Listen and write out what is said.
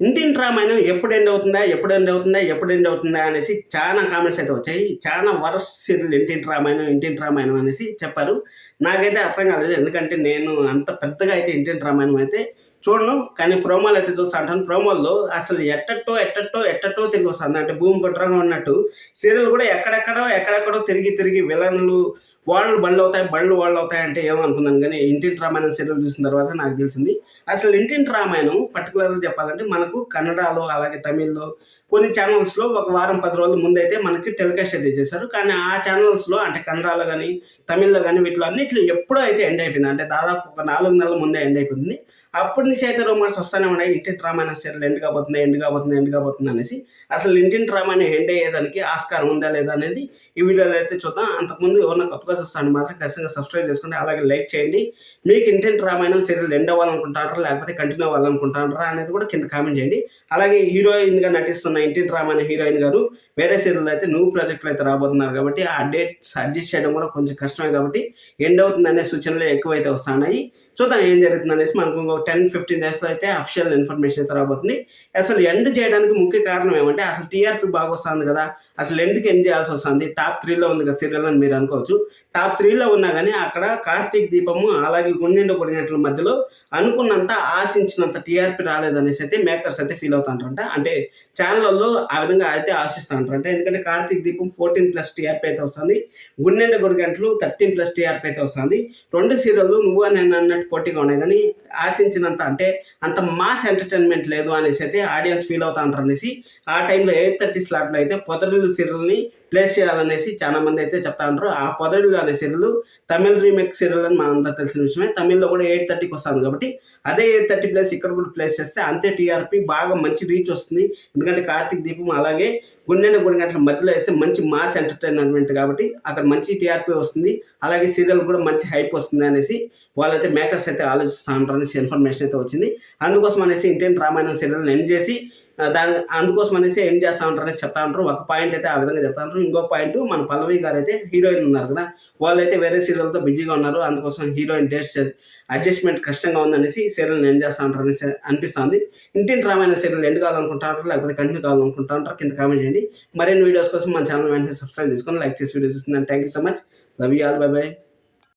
ఇంటింటి రామాయణం ఎప్పుడు ఎండ్ అవుతుందా ఎప్పుడు ఎండ్ అవుతుందా ఎప్పుడు ఎండ్ అవుతుందా అనేసి చాలా కామెంట్స్ అయితే వచ్చాయి. చాలా వరస్ సీరియల్ ఇంటింటి రామాయణం ఇంటింటి రామాయణం అనేసి చెప్పారు. నాకైతే అర్థం కాలేదు ఎందుకంటే నేను అంత పెద్దగా అయితే ఇంటింటి రామాయణం అయితే చూడను. కానీ ప్రోమోలు అయితే చూస్తా అంటాను ప్రోమోల్లో అసలు ఎట్టట్టో ఎట్టట్టో ఎట్టట్టో తిరిగి వస్తుంది. అంటే భూమి కుట్రంగా ఉన్నట్టు సీరియల్ కూడా ఎక్కడెక్కడో ఎక్కడెక్కడో తిరిగి తిరిగి విలన్లు వాళ్ళు బండ్లు అవుతాయి బండ్లు వాళ్ళు అవుతాయి అంటే ఏమనుకున్నాను కానీ ఇంటింటి రామాయణం సీరియల్ చూసిన తర్వాత నాకు తెలిసింది. అసలు ఇంటింటి రామాయణం పర్టికులర్గా చెప్పాలంటే మనకు కన్నడలో అలాగే తమిళ్ళో కొన్ని ఛానల్స్లో ఒక వారం పది రోజుల ముందైతే మనకి టెలికాస్ట్ అయితే చేశారు. కానీ ఆ ఛానల్స్లో అంటే కన్నడలో కానీ తమిళ్ళో కానీ వీటిలో అన్నిట్లో ఎప్పుడో అయితే ఎండ్ అయిపోయింది. అంటే దాదాపు ఒక నాలుగు నెలల ముందే ఎండ్ అయిపోయింది. అప్పటి నుంచి అయితే రూమర్స్ వస్తూనే ఉన్నాయి. ఇంటింటి రామాయణం సీరియల్ ఎండ్ కాబోతుంది ఎండ్ కాబోతుంది ఎండ్ కాబోతుంది అనేసి. అసలు ఇంటింటి రామాయణం ఎండ్ అయ్యేదానికి ఆస్కారం ఉందా లేదా అనేది ఈ వీడియోలో అయితే చూద్దాం. అంతకుముందు ఎవరైనా కొత్తగా చూస్తాను మాత్రం ఖచ్చితంగా సబ్స్క్రైబ్ చేసుకోండి అలాగే లైక్ చేయండి. మీకు ఇంటెంట్ రామాయణం సీరియల్ ఎండ్ అవ్వాలనుకుంటారా లేకపోతే కంటిన్యూ అవ్వాలనుకుంటారా అనేది కూడా కింద కామెంట్ చేయండి. అలాగే హీరోయిన్గా నటిస్తున్న ఇంటెంట్ రామాయణ హీరోయిన్ గారు వేరే సీరియల్ అయితే న్యూ ప్రాజెక్టులు అయితే రాబోతున్నారు కాబట్టి ఆ డేట్స్ అడ్జస్ట్ చేయడం కూడా కొంచెం కష్టమే కాబట్టి ఎండ్ అవుతుందనే సూచనలు ఎక్కువైతే వస్తున్నాయి. చూద్దాం ఏం జరుగుతుంది అనేసి మనకు ఇంకో టెన్ ఫిఫ్టీన్ డేస్లో అయితే అఫిషియల్ ఇన్ఫర్మేషన్ అయితే రాబోతుంది. అసలు ఎండ్ చేయడానికి ముఖ్య కారణం ఏమంటే అసలు టీఆర్పీ బాగా వస్తుంది కదా అసలు ఎందుకు ఎండ్ చేయాల్సి వస్తుంది? టాప్ త్రీలో ఉంది కదా సీరియల్ అని మీరు అనుకోవచ్చు. టాప్ త్రీలో ఉన్నా కానీ అక్కడ కార్తీక్ దీపము అలాగే గుండెండ కొడిగంటల మధ్యలో అనుకున్నంత ఆశించినంత టీఆర్పీ రాలేదనేసి అయితే మేకర్స్ అయితే ఫీల్ అవుతాంటారంట అంటే ఛానల్లో ఆ విధంగా అయితే ఆశిస్తుంటారంట ఎందుకంటే కార్తీక్ దీపం ఫోర్టీన్ ప్లస్ టీఆర్పీ అయితే వస్తుంది. గుండెండు గంటలు థర్టీన్ ప్లస్ టీఆర్పీ అయితే వస్తుంది. రెండు సీరియల్లు నువ్వు నేను అన్నట్టు పోటీగా ఉన్నాయి. కానీ ఆశించినంత అంటే అంత మాస్ ఎంటర్టైన్మెంట్ లేదు అనేసి అయితే ఆడియన్స్ ఫీల్ అవుతాంటారు అనేసి ఆ టైంలో ఎయిట్ థర్టీ స్లాట్లో అయితే పొదరులు సీరియల్ని ప్లేస్ చేయాలనేసి చాలా మంది అయితే చెప్తా ఉంటారు ఆ పొదరిల్లు అదే సీరియల్ తమిళ రీమేక్ సీరియల్ అని మనంతా తెలిసిన విషయమే. తమిళ్ళో కూడా ఎయిట్ థర్టీకి వస్తుంది కాబట్టి అదే ఎయిట్ థర్టీ ప్లేస్ ఇక్కడ కూడా ప్లేస్ చేస్తే అంతే టీఆర్పీ బాగా మంచి రీచ్ వస్తుంది. ఎందుకంటే కార్తీక్ దీపం అలాగే గుండెండ గుడి గంటల మధ్యలో వేస్తే మంచి మాస్ ఎంటర్టైన్మెంట్ కాబట్టి అక్కడ మంచి టీఆర్పీ వస్తుంది. అలాగే సీరియల్ కూడా మంచి హైప్ వస్తుంది అనేసి వాళ్ళైతే మేకర్స్ అయితే ఆలోచిస్తూ ఉంటారు అనేసి ఇన్ఫర్మేషన్ అయితే వచ్చింది. అందుకోసం అనేసి ఇంటియన్ రామాయణం సీరియల్ ఎండ్ చేసి దాని అందుకోసం అనేసి ఎండ్ చేస్తా ఉంటారు అనేసి చెప్తా ఉంటారు. ఒక పాయింట్ అయితే ఆ విధంగా చెప్తా ఉంటారు. ఇంకో పాయింట్ మన పల్లవి గారు అయితే హీరోయిన్ ఉన్నారు కదా. వాళ్ళు అయితే వేరే సీరియల్తో బిజీగా ఉన్నారు. అందుకోసం హీరోయిన్ డేట్స్ అడ్జస్ట్మెంట్ కష్టంగా ఉందనేసి సీరియల్ ఎండ్ చేస్తా ఉంటారు అనేసి అనిపిస్తుంది ఇంటిని రామాయణ సీరియల్ ఎండ్ కావాలనుకుంటా ఉంటారు. లేకపోతే కంటిన్యూ ఉంటారు. కింద కామెంట్ చేయండి. మరిన్ని వీడియోస్ కోసం మన ఛానల్ వెంటనే సబ్స్క్రైబ్ చేసుకొని లైక్ చేసి వీడియోస్ చూస్తున్నాను thank you so much love you all bye bye